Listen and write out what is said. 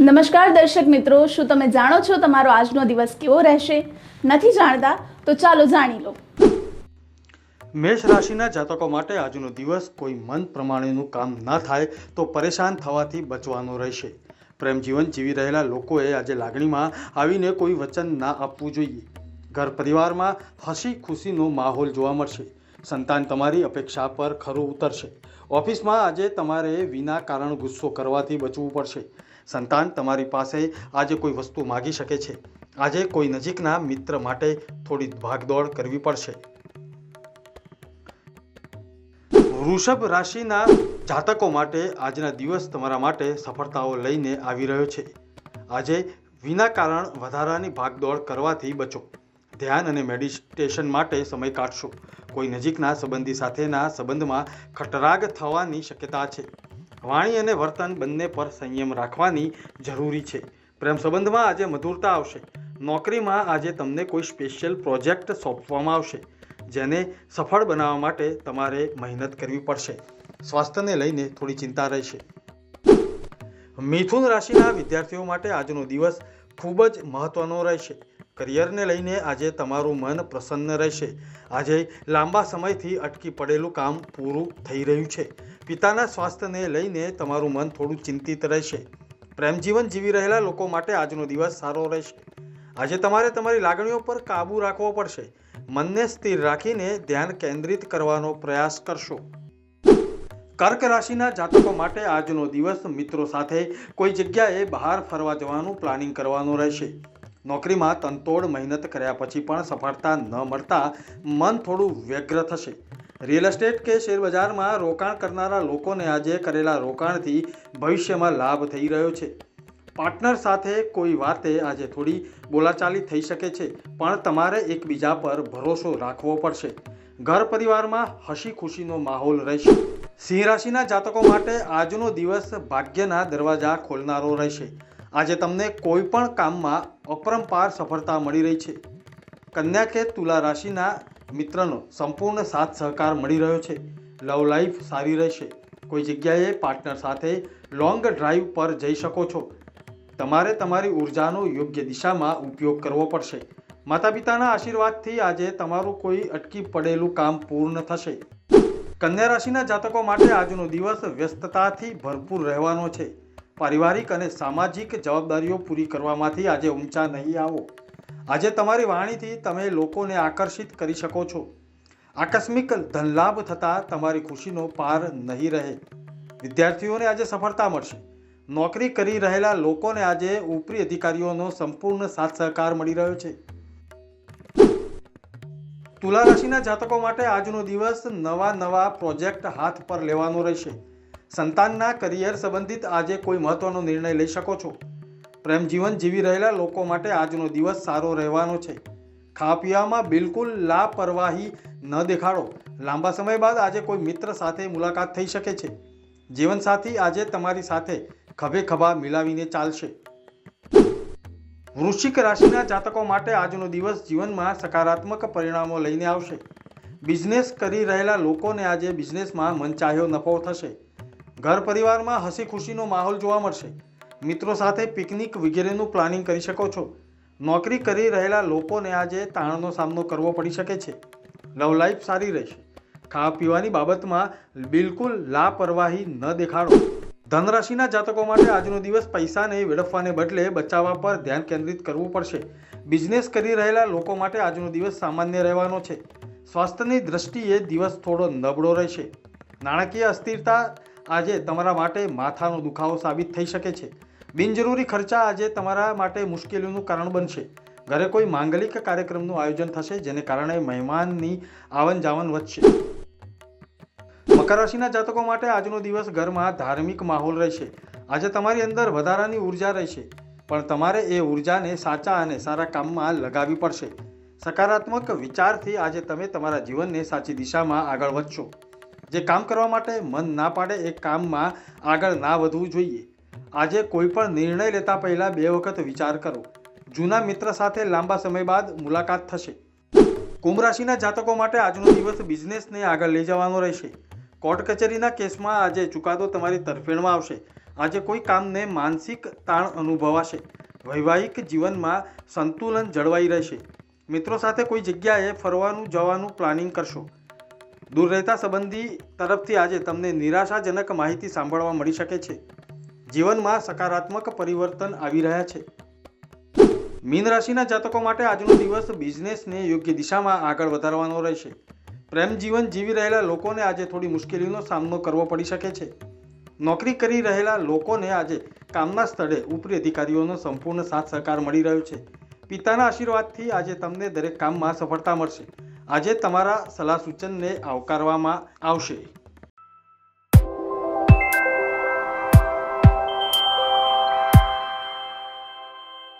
નમસ્કાર દર્શક મિત્રો, શું તમે જાણો છો તમારો આજનો દિવસ કેવો રહેશે? નથી જાણતા તો ચાલો જાણી લો. મેષ રાશિના જાતકો માટે આજનો દિવસ કોઈ મન પ્રમાણેનું કામ ન થાય તો પરેશાન થવાથી બચવાનો રહેશે. પ્રેમ જીવન જીવી રહેલા લોકોએ આજે લાગણીમાં આવીને કોઈ વચન ના આપવું જોઈએ. ઘર પરિવારમાં હસી ખુશીનો માહોલ જોવા મળશે. સંતાન તમારી અપેક્ષા પર ખરું ઉતરશે. ઓફિસમાં આજે તમારે વિના કારણ ગુસ્સો કરવાથી બચવું પડશે. સંતાન તમારી પાસે આજે કોઈ વસ્તુ માગી શકે છે. આજે કોઈ નજીકના મિત્ર માટે થોડી ભાગદોડ કરવી પડશે. વૃષભ રાશિના જાતકો માટે આજના દિવસ તમારા માટે સફળતાઓ લઈને આવી રહ્યો છે. આજે વિના કારણ વધારાની ભાગદોડ કરવાથી બચો. ધ્યાન અને મેડિટેશન માટે સમય કાઢશો. કોઈ નજીકના સંબંધી સાથેના સંબંધમાં ખટરાગ થવાની શક્યતા છે. વાણી અને વર્તન બંને પર સંયમ રાખવાની જરૂરી છે. પ્રેમ સંબંધમાં આજે મધુરતા આવશે. નોકરીમાં આજે તમને કોઈ સ્પેશિયલ પ્રોજેક્ટ સોંપવામાં આવશે, જેને સફળ બનાવવા માટે તમારે મહેનત કરવી પડશે. સ્વાસ્થ્યને લઈને થોડી ચિંતા રહેશે. મિથુન રાશિના વિદ્યાર્થીઓ માટે આજનો દિવસ ખૂબ જ મહત્વનો રહેશે. કરિયરને લઈને આજે તમારું મન પ્રસન્ન રહેશે. આજે લાંબા સમયથી અટકી પડેલું કામ પૂરું થઈ રહ્યું છે. પિતાના સ્વાસ્થ્યને લઈને તમારું મન થોડું ચિંતિત રહેશે. પ્રેમજીવન જીવી રહેલા લોકો માટે આજનો દિવસ સારો રહેશે. આજે તમારે તમારી લાગણીઓ પર કાબૂ રાખવો પડશે. મનને સ્થિર રાખીને ધ્યાન કેન્દ્રિત કરવાનો પ્રયાસ કરશો. કર્ક રાશિના જાતકો માટે આજનો દિવસ મિત્રો સાથે કોઈ જગ્યાએ બહાર ફરવા જવાનું પ્લાનિંગ કરવાનું રહેશે. નોકરીમાં તનતોડ મહેનત કર્યા પછી પણ સફળતા ન મળતા મન થોડું વ્યગ્ર થશે. રિયલ એસ્ટેટ કે શેરબજારમાં રોકાણ કરનારા લોકોને આજે કરેલા રોકાણથી ભવિષ્યમાં લાભ થઈ રહ્યો છે. પાર્ટનર સાથે કોઈ વાતે આજે થોડી બોલાચાલી થઈ શકે છે, પણ તમારે એકબીજા પર ભરોસો રાખવો પડશે. ઘર પરિવારમાં હસી ખુશીનો માહોલ રહેશે. સિંહ રાશિના જાતકો માટે આજનો દિવસ ભાગ્યના દરવાજા ખોલનારો રહેશે. આજે તમને કોઈ પણ કામમાં અપરંપાર સફળતા મળી રહી છે. કન્યા કે તુલા રાશિના મિત્રનો સંપૂર્ણ સાથ સહકાર મળી રહ્યો છે. લવ લાઈફ સારી રહેશે. કોઈ જગ્યાએ પાર્ટનર સાથે લોંગ ડ્રાઈવ પર જઈ શકો છો. તમારે તમારી ઉર્જાનો યોગ્ય દિશામાં ઉપયોગ કરવો પડશે. માતા પિતાના આશીર્વાદથી આજે તમારું કોઈ અટકી પડેલું કામ પૂર્ણ થશે. કન્યા રાશિના જાતકો માટે આજનો દિવસ વ્યસ્તતાથી ભરપૂર રહેવાનો છે. પારિવારિક અને સામાજિક જવાબદારીઓ પૂરી કરવામાંથી આજે ઊંચા નહીં આવો. આજે તમારી વાણીથી તમે લોકોને આકર્ષિત કરી શકો છો. આકસ્મિક ધનલાભ થતાં તમારી ખુશીનો પાર નહીં રહે. વિદ્યાર્થીઓને આજે સફળતા મળશે. નોકરી કરી રહેલા લોકોને આજે ઉપરી અધિકારીઓનો સંપૂર્ણ સાથ સહકાર મળી રહ્યો છે. તુલા રાશિના જાતકો માટે આજનો દિવસ નવા નવા પ્રોજેક્ટ હાથ પર લેવાનો રહેશે. સંતાનના કરિયર સંબંધિત આજે કોઈ મહત્વનો નિર્ણય લઈ શકો છો. પ્રેમ જીવન જીવી રહેલા લોકો માટે આજનો દિવસ સારો રહેવાનો છે. ખાપિયામાં બિલકુલ લાપરવાહી ન દેખાડો. લાંબા સમય બાદ આજે કોઈ મિત્ર સાથે મુલાકાત થઈ શકે છે. જીવનસાથી આજે તમારી સાથે ખભે ખભા મિલાવીને ચાલશે. વૃશ્ચિક રાશિના જાતકો માટે આજનો દિવસ જીવનમાં સકારાત્મક પરિણામો લઈને આવશે. બિઝનેસ કરી રહેલા લોકોને આજે બિઝનેસમાં મનચાહ્યો નફો થશે. ઘર પરિવારમાં હસી ખુશીનો માહોલ જોવા મળશે. મિત્રો સાથે પિકનિક વગેરેનું પ્લાનિંગ કરી શકો છો. નોકરી કરી રહેલા લોકોને આજે તાણનો સામનો કરવો પડી શકે છે. લવ લાઈફ સારી રહેશે. ખાવા પીવાની બાબતમાં બિલકુલ લાપરવાહી ન દેખાડો. ધનરાશિના જાતકો માટે આજનો દિવસ પૈસાને વેડફવાને બદલે બચાવવા પર ધ્યાન કેન્દ્રિત કરવું પડશે. બિઝનેસ કરી રહેલા લોકો માટે આજનો દિવસ સામાન્ય રહેવાનો છે. સ્વાસ્થ્યની દ્રષ્ટિએ દિવસ થોડો નબળો રહેશે. નાણાકીય અસ્થિરતા આજે તમારા માટે માથાનો દુખાવો સાબિત થઈ શકે છે. બિનજરૂરી ખર્ચા આજે તમારા માટે મુશ્કેલીઓનું કારણ બનશે. ઘરે કોઈ માંગલિક કાર્યક્રમનું આયોજન થશે, જેને કારણે મહેમાનની આવન જાવન વધશે. મકર રાશિના જાતકો માટે આજનો દિવસ ઘરમાં ધાર્મિક માહોલ રહેશે. આજે તમારી અંદર વધારાની ઊર્જા રહેશે, પણ તમારે એ ઉર્જાને સાચા અને સારા કામમાં લગાવવી પડશે. સકારાત્મક વિચારથી આજે તમે તમારા જીવનને સાચી દિશામાં આગળ વધશો. જે કામ કરવા માટે મન ના પાડે, એ કામમાં આગળ ના વધવું જોઈએ. આજે કોઈ પણ નિર્ણય લેતા પહેલા બે વખત વિચાર કરો. જૂના મિત્ર સાથે લાંબા સમય બાદ મુલાકાત થશે. કુંભ રાશિના જાતકો માટે આજનો દિવસ બિઝનેસને આગળ લઈ જવાનો રહેશે. કોર્ટ કચેરીના કેસમાં આજે ચુકાદો તમારી તરફેણમાં આવશે. આજે કોઈ કામને માનસિક તાણ અનુભવાશે. વૈવાહિક જીવનમાં સંતુલન જળવાઈ રહેશે. મિત્રો સાથે કોઈ જગ્યાએ ફરવાનું, જવાનું પ્લાનિંગ કરશો. દૂર રહેતા સંબંધી તરફથી આજે તમને નિરાશાજનક માહિતી સાંભળવા મળી શકે છે. જીવનમાં સકારાત્મક પરિવર્તન આવી રહ્યા છે. મીન રાશિના જાતકો માટે આજનો દિવસ બિઝનેસને યોગ્ય દિશામાં આગળ વધારવાનો રહેશે. પ્રેમ જીવન જીવી રહેલા લોકોને આજે થોડી મુશ્કેલીનો સામનો કરવો પડી શકે છે. નોકરી કરી રહેલા લોકોને આજે કામના સ્થળે ઉપરી અધિકારીઓનો સંપૂર્ણ સાથ સહકાર મળી રહ્યો છે. પિતાના આશીર્વાદથી આજે તમને દરેક કામમાં સફળતા મળશે. આજે તમારા સલાહ સૂચનને આવકારવામાં આવશે.